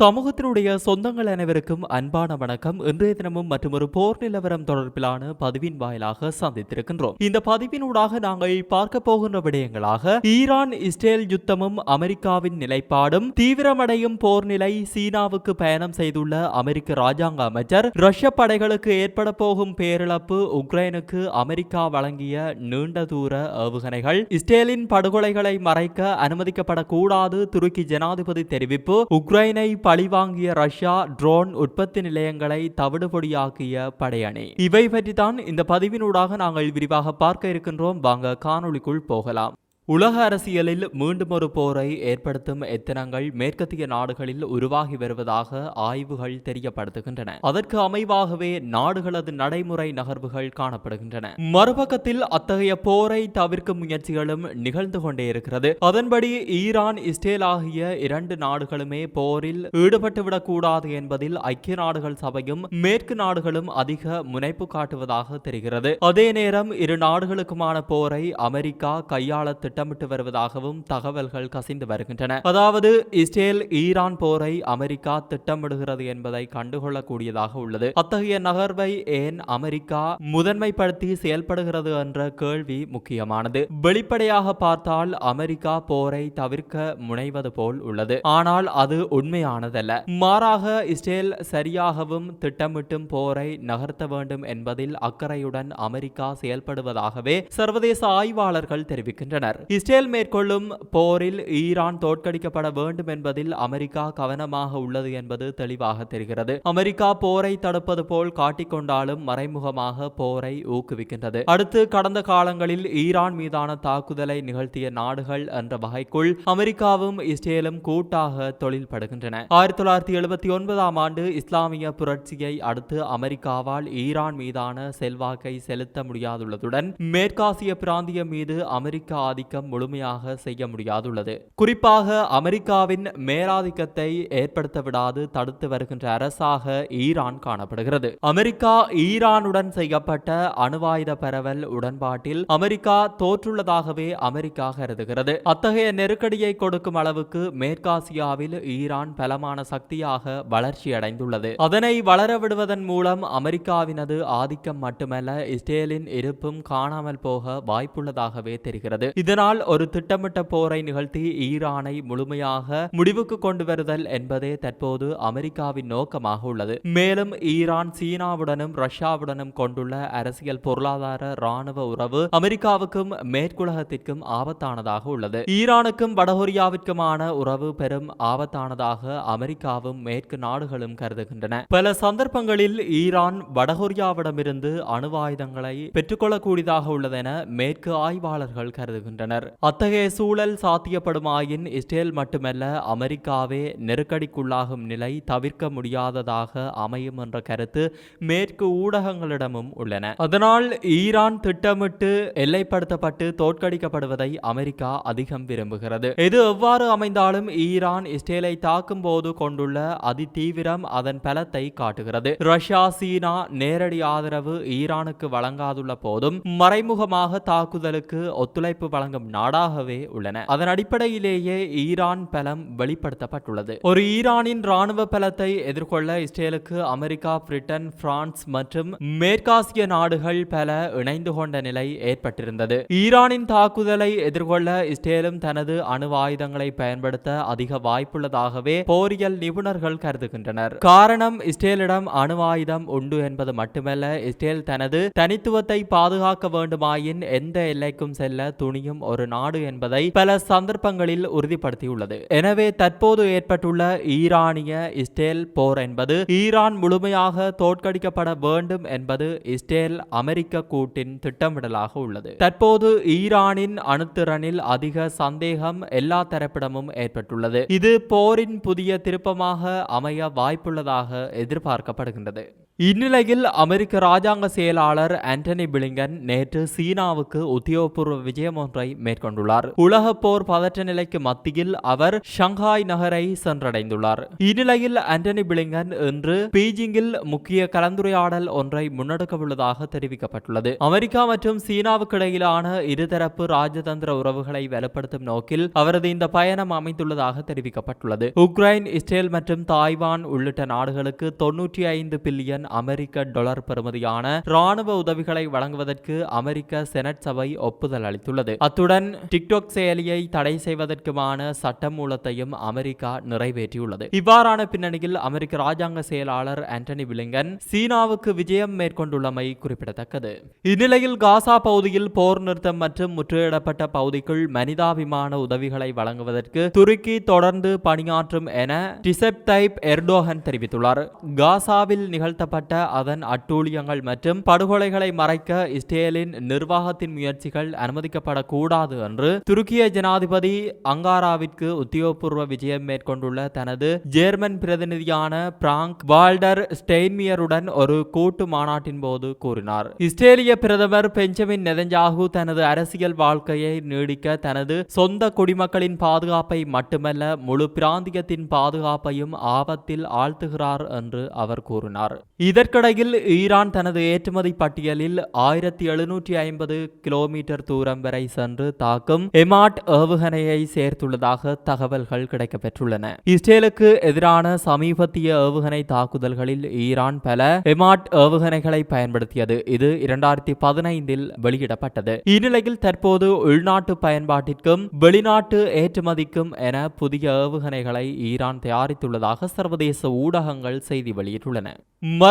சமூகத்தினுடைய சொந்தங்கள் அனைவருக்கும் அன்பான வணக்கம். இன்றைய தினமும் மற்றும் ஒரு போர் நிலவரம் தொடர்பிலான பதிவின் வாயிலாக சந்தித்திருக்கின்றோம். இந்த பதிவினூடாக நாங்கள் பார்க்க போகின்ற விடயங்களாக ஈரான் இஸ்ரேல் யுத்தமும் அமெரிக்காவின் நிலைப்பாடும் தீவிரமடையும் போர் நிலை சீனாவுக்கு பயணம் செய்துள்ள அமெரிக்க ராஜாங்க அமைச்சர் ரஷ்ய படைகளுக்கு ஏற்பட போகும் பேரிழப்பு உக்ரைனுக்கு அமெரிக்கா வழங்கிய நீண்ட தூர ஏவுகணைகள் இஸ்ரேலின் படுகொலைகளை மறைக்க அனுமதிக்கப்படக்கூடாது துருக்கி ஜனாதிபதி தெரிவிப்பு உக்ரைனை பழிவாங்கிய ரஷ்யா ட்ரோன் உற்பத்தி நிலையங்களை தவிடுபொடியாக்கிய படையணி. இவை பற்றி தான் இந்த பதிவினூடாக நாங்கள் விரிவாக பார்க்க இருக்கின்றோம். வாங்க காணொளிக்குள் போகலாம். உலக அரசியலில் மீண்டும் ஒரு போரை ஏற்படுத்தும் எத்தனங்கள் மேற்கத்திய நாடுகளில் உருவாகி வருவதாக ஆய்வுகள் தெரியப்படுத்துகின்றன. அதற்கு அமைவாகவே நாடுகளது நடைமுறை நகர்வுகள் காணப்படுகின்றன. மறுபக்கத்தில் அத்தகைய போரை தவிர்க்கும் முயற்சிகளும் நிகழ்ந்து கொண்டே இருக்கிறது. அதன்படி ஈரான் இஸ்ரேல் ஆகிய இரண்டு நாடுகளுமே போரில் ஈடுபட்டுவிடக் கூடாது என்பதில் ஐக்கிய நாடுகள் சபையும் மேற்கு நாடுகளும் அதிக முனைப்பு காட்டுவதாக தெரிகிறது. அதே நேரம் இரு நாடுகளுக்குமான போரை அமெரிக்கா கையாள திட்டம் திட்டமிட்டு வருவதாகவும் தகவல்கள் கசிந்து வருகின்றன. அதாவது இஸ்ரேல் ஈரான் போரை அமெரிக்கா திட்டமிடுகிறது என்பதை கண்டுகொள்ளக்கூடியதாக உள்ளது. அத்தகைய நகர்வை ஏன் அமெரிக்கா முதன்மைப்படுத்தி செயல்படுகிறது என்ற கேள்வி முக்கியமானது. வெளிப்படையாக பார்த்தால் அமெரிக்கா போரை தவிர்க்க முனைவது போல் உள்ளது. ஆனால் அது உண்மையானதல்ல. மாறாக இஸ்ரேல் சரியாகவும் திட்டமிட்டும் போரை நகர்த்த வேண்டும் என்பதில் அக்கறையுடன் அமெரிக்கா செயல்படுவதாகவே சர்வதேச ஆய்வாளர்கள் தெரிவிக்கின்றனர். இஸ்ரேல் மேற்கொள்ளும் போரில் ஈரான் தோற்கடிக்கப்பட வேண்டும் என்பதில் அமெரிக்கா கவனமாக உள்ளது என்பது தெளிவாக தெரிகிறது. அமெரிக்கா போரை தடுப்பது போல் காட்டிக்கொண்டாலும் மறைமுகமாக போரை ஊக்குவிக்கின்றது. அடுத்து கடந்த காலங்களில் ஈரான் மீதான தாக்குதலை நிகழ்த்திய நாடுகள் என்ற வகைக்குள் அமெரிக்காவும் இஸ்ரேலும் கூட்டாக தொழில்படுகின்றன. ஆயிரத்தி தொள்ளாயிரத்தி எழுபத்தி ஒன்பதாம் ஆண்டு இஸ்லாமிய புரட்சியை அடுத்து அமெரிக்காவால் ஈரான் மீதான செல்வாக்கை செலுத்த முடியாதுள்ளதுடன் மேற்காசிய பிராந்தியம் மீது அமெரிக்க ஆதிக்கம் ஆதிக்கம் முழுமையாக செய்ய முடியாதுள்ளது. குறிப்பாக அமெரிக்காவின் மேலாதிக்கத்தை ஏற்படுத்த விடாது தடுத்து வருகின்ற அரசாக ஈரான் காணப்படுகிறது. அமெரிக்கா ஈரானுடன் செய்யப்பட்ட அணுவாயுத பரவல் உடன்பாட்டில் அமெரிக்கா தோற்றுள்ளதாகவே அமெரிக்கா கருதுகிறது. அத்தகைய நெருக்கடியை கொடுக்கும் அளவுக்கு மேற்காசியாவில் ஈரான் பலமான சக்தியாக வளர்ச்சி அடைந்துள்ளது அதனை வளர விடுவதன் மூலம் அமெரிக்காவினது ஆதிக்கம் மட்டுமல்ல இஸ்ரேலின் இருப்பும் காணாமல் போக வாய்ப்புள்ளதாகவே தெரிகிறது. இதனால் ஒரு திட்டமிட்ட போரை நிகழ்த்தி ஈரானை முழுமையாக முடிவுக்கு கொண்டு வருதல் என்பதே தற்போது அமெரிக்காவின் நோக்கமாக உள்ளது. மேலும் ஈரான் சீனாவுடனும் ரஷ்யாவுடனும் கொண்டுள்ள அரசியல் பொருளாதார ராணுவ உறவு அமெரிக்காவுக்கும் மேற்குலகத்திற்கும் ஆபத்தானதாக உள்ளது. ஈரானுக்கும் வடகொரியாவிற்குமான உறவு பெரும் ஆபத்தானதாக அமெரிக்காவும் மேற்கு நாடுகளும் கருதுகின்றன. பல சந்தர்ப்பங்களில் ஈரான் வடகொரியாவிடமிருந்து அணுவாயுதங்களை பெற்றுக்கொள்ளக்கூடியதாக உள்ளதென மேற்கு ஆய்வாளர்கள் கருதுகின்றனர். அத்தகைய சூழல் சாத்தியப்படுமாயின் இஸ்ரேல் மட்டுமல்ல அமெரிக்காவே நெருக்கடிக்குள்ளாகும் நிலை தவிர்க்க முடியாததாக அமையும் என்ற கருத்து மேற்கு ஊடகங்களிடமும் உள்ளன. அதனால் ஈரான் திட்டமிட்டு எல்லைப்படுத்தப்பட்டு தோற்கடிக்கப்படுவதை அமெரிக்கா அதிகம் விரும்புகிறது. இது எவ்வாறு அமைந்தாலும் ஈரான் இஸ்ரேலை தாக்கும் போது கொண்டுள்ள அதிதீவிரம் அதன் பலத்தை காட்டுகிறது. ரஷ்யா சீனா நேரடி ஆதரவு ஈரானுக்கு வழங்காதுள்ள போதும் மறைமுகமாக தாக்குதலுக்கு ஒத்துழைப்பு வழங்க வழங்கும் நாடாகவே உள்ளன. அதன் அடிப்படையிலேயே ஈரான் பலம் வெளிப்படுத்தப்பட்டுள்ளது. ஒரு ஈரானின் ராணுவ பலத்தை எதிர்கொள்ள இஸ்ரேலுக்கு அமெரிக்கா பிரிட்டன் பிரான்ஸ் மற்றும் மேற்காசிய நாடுகள் பல இணைந்து கொண்ட நிலை ஏற்பட்டிருந்தது. ஈரானின் தாக்குதலை எதிர்கொள்ள இஸ்ரேலும் தனது அணு ஆயுதங்களை பயன்படுத்த அதிக வாய்ப்புள்ளதாகவே போரியல் நிபுணர்கள் கருதுகின்றனர். காரணம் இஸ்ரேலிடம் அணு ஆயுதம் உண்டு என்பது மட்டுமல்ல இஸ்ரேல் தனது தனித்துவத்தை பாதுகாக்க வேண்டுமாயின் எந்த எல்லைக்கும் செல்ல துணியும் ஒரு நாடு என்பதை பல சந்தர்ப்பங்களில் உறுதிப்படுத்தியுள்ளது. எனவே தற்போது ஏற்பட்டுள்ள ஈரானிய இஸ்ரேல் போர் என்பது ஈரான் முழுமையாக தோற்கடிக்கப்பட வேண்டும் என்பது இஸ்ரேல் அமெரிக்க கூட்டின் திட்டமிடலாக உள்ளது. தற்போது ஈரானின் அணுத்திறனில் அதிக சந்தேகம் எல்லா தரப்பிடமும் ஏற்பட்டுள்ளது. இது போரின் புதிய திருப்பமாக அமைய வாய்ப்புள்ளதாக எதிர்பார்க்கப்படுகின்றது. இந்நிலையில் அமெரிக்க ராஜாங்க செயலாளர் ஆண்டனி பிளிங்கன் நேற்று சீனாவுக்கு உத்தியோகபூர்வ விஜயம் ஒன்றை மேற்கொண்டுள்ளார். உலக போர் பதற்ற நிலைக்கு மத்தியில் அவர் ஷங்காய் நகரை சென்றடைந்துள்ளார். இந்நிலையில் ஆண்டனி பிளிங்கன் இன்று பீஜிங்கில் முக்கிய கலந்துரையாடல் ஒன்றை முன்னெடுக்கவுள்ளதாக தெரிவிக்கப்பட்டுள்ளது. அமெரிக்கா மற்றும் சீனாவுக்கு இடையிலான இருதரப்பு ராஜதந்திர உறவுகளை வலுப்படுத்தும் நோக்கில் அவரது இந்த பயணம் அமைந்துள்ளதாக தெரிவிக்கப்பட்டுள்ளது. உக்ரைன் இஸ்ரேல் மற்றும் தாய்வான் உள்ளிட்ட நாடுகளுக்கு தொன்னூற்றி ஐந்து பில்லியன் அமெரிக்க டாலர் பெறுமதியான ராணுவ உதவிகளை வழங்குவதற்கு அமெரிக்க செனட் சபை ஒப்புதல் அளித்துள்ளது. அத்துடன் டிக்டாக் செயலியை தடை செய்வதற்குமான சட்டமூலத்தையும் அமெரிக்கா நிறைவேற்றியுள்ளது. இவ்வாறான பின்னணியில் அமெரிக்க ராஜாங்க செயலாளர் ஆண்டனி பிளிங்கன் சீனாவுக்கு விஜயம் மேற்கொண்டுள்ளமை குறிப்பிடத்தக்கது. இந்நிலையில் காசா பகுதியில் போர் நிறுத்தம் மற்றும் முற்றுகையிடப்பட்ட பகுதிக்குள் மனிதாபிமான உதவிகளை வழங்குவதற்கு துருக்கி தொடர்ந்து பணியாற்றும் என டிசெப் தைப் எர்டோகன் தெரிவித்துள்ளார். காசாவில் நிகழ்த்தப்பட்ட அதன் அட்டூழியங்கள் மற்றும் படுகொலைகளை மறைக்க இஸ்ரேலின் நிர்வாகத்தின் முயற்சிகள் அனுமதிக்கப்படக்கூடாது என்று துருக்கிய ஜனாதிபதி அங்காராவிற்கு உத்தியோகபூர்வ விஜயம் மேற்கொண்டுள்ள தனது ஜேர்மன் பிரதிநிதியான பிராங்க் வால்டர் ஸ்டெயின்மியருடன் ஒரு கூட்டு மாநாட்டின் போது கூறினார். இஸ்ரேலிய பிரதமர் பெஞ்சமின் நெதஞ்சாகு தனது அரசியல் வாழ்க்கையை நீடிக்க தனது சொந்த குடிமக்களின் பாதுகாப்பை மட்டுமல்ல முழு பிராந்தியத்தின் பாதுகாப்பையும் ஆபத்தில் ஆழ்த்துகிறார் என்று அவர் கூறினார். இதற்கிடையில் ஈரான் தனது ஏற்றுமதி பட்டியலில் ஆயிரத்தி எழுநூற்றி ஐம்பது கிலோமீட்டர் தூரம் வரை சென்று தாக்கும் எமாட் ஏவுகணையை சேர்த்துள்ளதாக தகவல்கள் கிடைக்கப்பெற்றுள்ளன. இஸ்ரேலுக்கு எதிரான சமீபத்திய ஏவுகணை தாக்குதல்களில் ஈரான் பல எமாட் ஏவுகணைகளை பயன்படுத்தியது. இது இரண்டாயிரத்தி பதினைந்தில் வெளியிடப்பட்டது. இந்நிலையில் தற்போது உள்நாட்டு பயன்பாட்டிற்கும் வெளிநாட்டு ஏற்றுமதிக்கும் என புதிய ஏவுகணைகளை ஈரான் தயாரித்துள்ளதாக சர்வதேச ஊடகங்கள் செய்தி வெளியிட்டுள்ளன.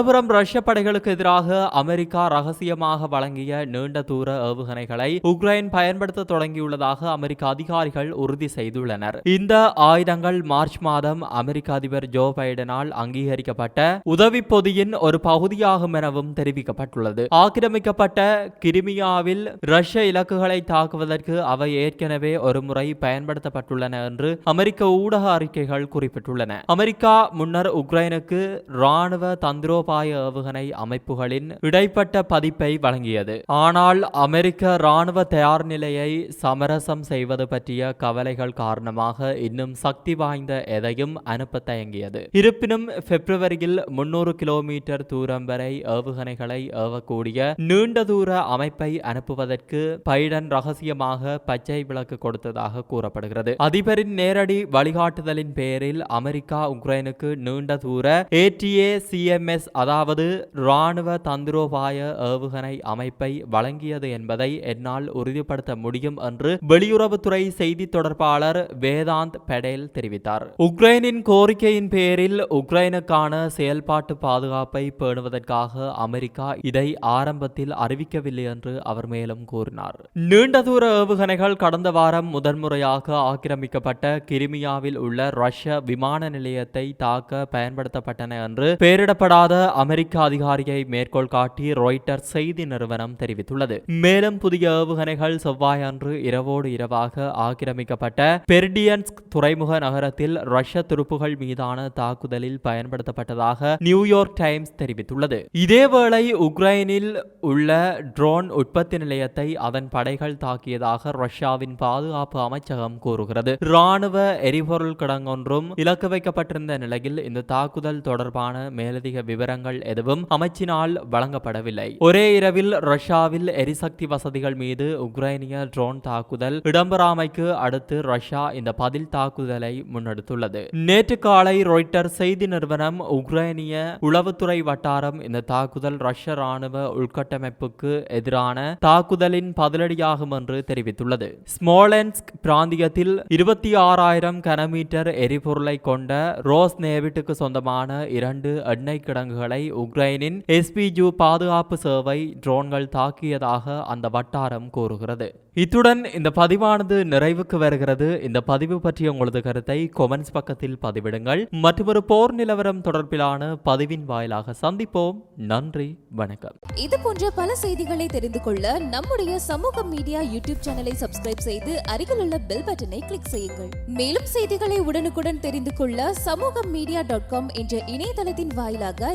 மறுபுறம் ரஷ்ய படைகளுக்கு எதிராக அமெரிக்கா ரகசியமாக வழங்கிய நீண்ட தூர ஏவுகணைகளை உக்ரைன் பயன்படுத்த தொடங்கியுள்ளதாக அமெரிக்க அதிகாரிகள் உறுதி செய்துள்ளனர். இந்த ஆயுதங்கள் மார்ச் மாதம் அமெரிக்க அதிபர் ஜோ பைடனால் அங்கீகரிக்கப்பட்ட உதவி பொதியின் ஒரு பகுதியாகும் எனவும் தெரிவிக்கப்பட்டுள்ளது. ஆக்கிரமிக்கப்பட்ட கிரிமியாவில் ரஷ்ய இலக்குகளை தாக்குவதற்கு அவை ஏற்கனவே ஒரு முறை பயன்படுத்தப்பட்டுள்ளன என்று அமெரிக்க ஊடக அறிக்கைகள் குறிப்பிட்டுள்ளன. அமெரிக்கா முன்னர் உக்ரைனுக்கு ராணுவ தந்திரோ மூலோபாய ஏவுகணை அமைப்புகளின் இடைப்பட்ட பதிப்பை வழங்கியது. ஆனால் அமெரிக்க ராணுவ தயார் நிலையை சமரசம் செய்வது பற்றிய கவலைகள் காரணமாக இன்னும் சக்தி வாய்ந்த எதையும் அனுப்ப தயங்கியது. இருப்பினும் பிப்ரவரியில் முன்னூறு கிலோமீட்டர் தூரம் வரை ஏவுகணைகளை ஏவக்கூடிய நீண்ட தூர அமைப்பை அனுப்புவதற்கு பைடன் ரகசியமாக பச்சை விளக்கு கொடுத்ததாக கூறப்படுகிறது. அதிபரின் நேரடி வழிகாட்டுதலின் பேரில் அமெரிக்கா உக்ரைனுக்கு நீண்ட தூர ஏடிஏ சிஎம்எஸ் அதாவது இராணுவ தந்திரோபாய ஏவுகணை அமைப்பை வழங்கியது என்பதை என்னால் உறுதிப்படுத்த முடியும் என்று வெளியுறவுத்துறை செய்தி தொடர்பாளர் வேதாந்த் பெடேல் தெரிவித்தார். உக்ரைனின் கோரிக்கையின் பேரில் உக்ரைனுக்கான செயல்பாட்டு பாதுகாப்பை பேணுவதற்காக அமெரிக்கா இதை ஆரம்பத்தில் அறிவிக்கவில்லை என்று அவர் மேலும் கூறினார். நீண்ட தூர ஏவுகணைகள் கடந்த வாரம் முதன்முறையாக ஆக்கிரமிக்கப்பட்ட கிரிமியாவில் உள்ள ரஷ்ய விமான நிலையத்தை தாக்க பயன்படுத்தப்பட்டன என்று பெயரிடப்படாத அமெரிக்க அதிகாரியை மேற்கோள் காட்டி ரொய்டர் செய்தி நிறுவனம் தெரிவித்துள்ளது. மேலும் புதிய ஏவுகணைகள் செவ்வாயன்று இரவோடு இரவாக ஆக்கிரமிக்கப்பட்ட பெர்டியன்ஸ்க் துறைமுக நகரத்தில் ரஷ்ய துருப்புகள் மீதான தாக்குதலில் பயன்படுத்தப்பட்டதாக நியூயார்க் டைம்ஸ் தெரிவித்துள்ளது. இதேவேளை உக்ரைனில் உள்ள ட்ரோன் உற்பத்தி நிலையத்தை அதன் படைகள் தாக்கியதாக ரஷ்யாவின் பாதுகாப்பு அமைச்சகம் கூறுகிறது. ராணுவ எரிபொருள் கிடங்கொன்றும் இலக்கு வைக்கப்பட்டிருந்த நிலையில் இந்த தாக்குதல் தொடர்பான மேலதிக விவரம் விவரங்கள் எதுவும் அமைச்சினால் வழங்கப்படவில்லை. ஒரே இரவில் ரஷ்யாவில் எரிசக்தி வசதிகள் மீது உக்ரைனிய ட்ரோன் தாக்குதல் இடம்பெறாமைக்கு அடுத்து ரஷ்யா இந்த பதில் தாக்குதலை முன்னெடுத்துள்ளது. நேற்று காலை ராய்ட்டர் செய்தி நிறுவனம் உக்ரைனிய உளவுத்துறை வட்டாரம் இந்த தாக்குதல் ரஷ்ய ராணுவ உள்கட்டமைப்புக்கு எதிரான தாக்குதலின் பதிலடியாகும் என்று தெரிவித்துள்ளது. ஸ்மோலென்ஸ்க் பிராந்தியத்தில் இருபத்தி ஆறாயிரம் கனமீட்டர் எரிபொருளை கொண்ட ரோஸ் நேவிட்டுக்கு சொந்தமான இரண்டு எண்ணெய் கிடங்குகள் உக்ரைனின் எஸ்பிஜு பாதுகாப்பு சேவை ட்ரோன்கள் தாக்கியதாக அந்த வட்டாரம் கூறுகிறது. இத்துடன் இந்த பதிவானது நிறைவுக்கு வருகிறது. இந்த பதிவு பற்றிய உங்களது கருத்தை கொமெண்ட்ஸ் பக்கத்தில் பதிவிடுங்கள். மற்றொரு போர் நிலவரம் தொடர்பிலான பதிவின் வாயிலாக சந்திப்போம். நன்றி வணக்கம். இது போன்ற பல செய்திகளை தெரிந்து கொள்ள நம்முடைய சமூக மீடியா யூடியூப் சேனலை சப்ஸ்கிரைப் செய்து அருகில் உள்ள பெல் பட்டனை கிளிக் செய்யுங்கள். மேலும் செய்திகளை உடனுக்குடன் தெரிந்து கொள்ள சமூக மீடியா டாட் காம் என்ற இணையதளத்தின் வாயிலாக